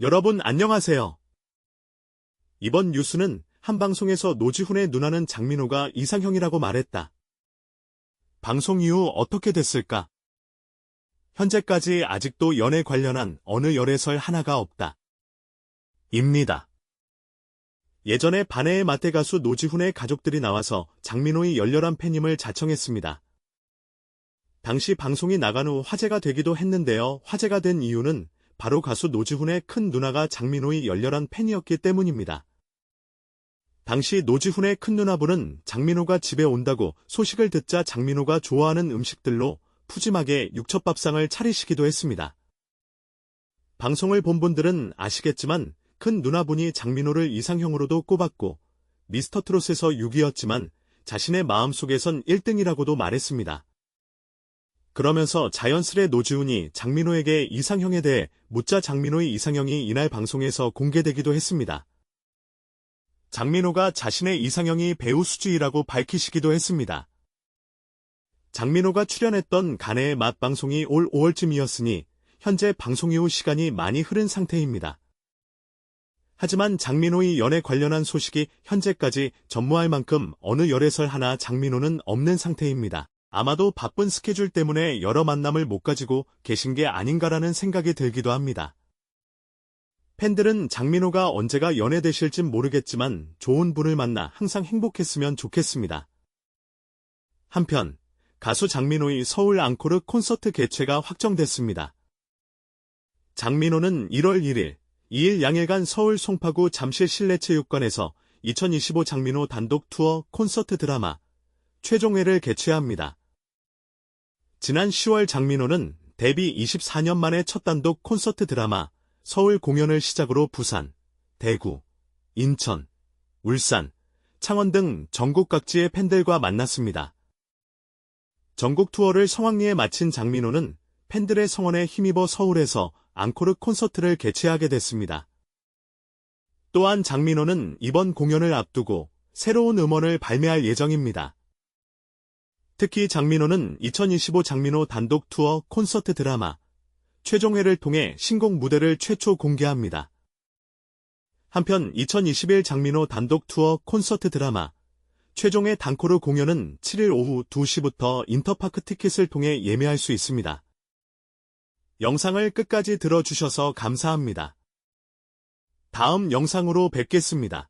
여러분 안녕하세요. 이번 뉴스는 한 방송에서 노지훈의 누나는 장민호가 이상형이라고 말했다. 방송 이후 어떻게 됐을까? 현재까지 아직도 연애 관련한 어느 열애설 하나가 없다. 입니다. 예전에 반해의 마태 가수 노지훈의 가족들이 나와서 장민호의 열렬한 팬임을 자청했습니다. 당시 방송이 나간 후 화제가 되기도 했는데요. 화제가 된 이유는 바로 가수 노지훈의 큰 누나가 장민호의 열렬한 팬이었기 때문입니다. 당시 노지훈의 큰 누나분은 장민호가 집에 온다고 소식을 듣자 장민호가 좋아하는 음식들로 푸짐하게 육첩밥상을 차리시기도 했습니다. 방송을 본 분들은 아시겠지만 큰 누나분이 장민호를 이상형으로도 꼽았고 미스터 트롯에서 6위였지만 자신의 마음속에선 1등이라고도 말했습니다. 그러면서 자연스레 노지훈이 장민호에게 이상형에 대해 묻자 장민호의 이상형이 이날 방송에서 공개되기도 했습니다. 장민호가 자신의 이상형이 배우 수지이라고 밝히시기도 했습니다. 장민호가 출연했던 가네의 맛 방송이 올 5월쯤이었으니 현재 방송 이후 시간이 많이 흐른 상태입니다. 하지만 장민호의 연애 관련한 소식이 현재까지 전무할 만큼 어느 열애설 하나 장민호는 없는 상태입니다. 아마도 바쁜 스케줄 때문에 여러 만남을 못 가지고 계신 게 아닌가라는 생각이 들기도 합니다. 팬들은 장민호가 언제가 연애되실진 모르겠지만 좋은 분을 만나 항상 행복했으면 좋겠습니다. 한편 가수 장민호의 서울 앙코르 콘서트 개최가 확정됐습니다. 장민호는 1월 1일, 2일 양일간 서울 송파구 잠실 실내체육관에서 2025 장민호 단독 투어 콘서트 드라마 최종회를 개최합니다. 지난 10월 장민호는 데뷔 24년 만에 첫 단독 콘서트 드라마 서울 공연을 시작으로 부산, 대구, 인천, 울산, 창원 등 전국 각지의 팬들과 만났습니다. 전국 투어를 성황리에 마친 장민호는 팬들의 성원에 힘입어 서울에서 앙코르 콘서트를 개최하게 됐습니다. 또한 장민호는 이번 공연을 앞두고 새로운 음원을 발매할 예정입니다. 특히 장민호는 2025 장민호 단독 투어 콘서트 드라마 최종회를 통해 신곡 무대를 최초 공개합니다. 한편 2021 장민호 단독 투어 콘서트 드라마 최종의 단코르 공연은 7일 오후 2시부터 인터파크 티켓을 통해 예매할 수 있습니다. 영상을 끝까지 들어주셔서 감사합니다. 다음 영상으로 뵙겠습니다.